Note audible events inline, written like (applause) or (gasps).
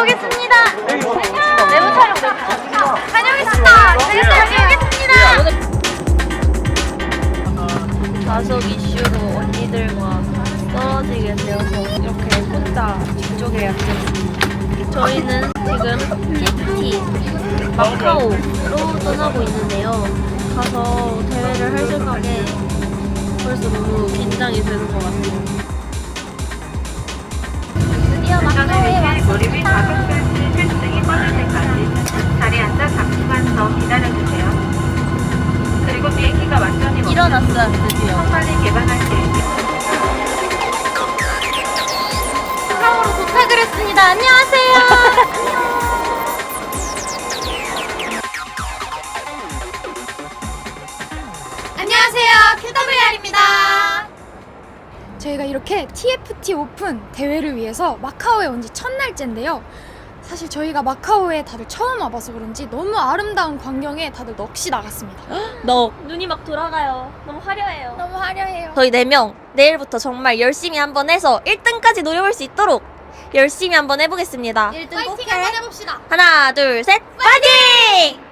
다녀오겠습니다. 내부 촬영 다녀오겠습니다. 네, 다녀오겠습니다. 가속 이슈로 언니들과 떨어지게 되어서 이렇게 혼자 뒤쪽에 앉아있습니다. 저희는 지금 TT 마카오로 떠나고 있는데요. 가서 대회를 할 생각에 벌써 너무 긴장이 되는 것 같아요. 일어났어요, 드디어. 빨리 개방할 계획입니다. 마카오로 도착을 했습니다. 안녕하세요. 안녕하세요. QWR입니다. 저희가 이렇게 TFT 오픈 대회를 위해서 마카오에 온 지 첫날째인데요. 사실 저희가 마카오에 다들 처음 와봐서 그런지 너무 아름다운 광경에 다들 넋이 나갔습니다. (gasps) 너 눈이 막 돌아가요. 너무 화려해요. 너무 화려해요. 저희 4명 내일부터 정말 열심히 한번 해서 1등까지 노려볼 수 있도록 열심히 한번 해보겠습니다. 1등 파이팅 한번 해봅시다. 하나, 둘, 셋, 파이팅!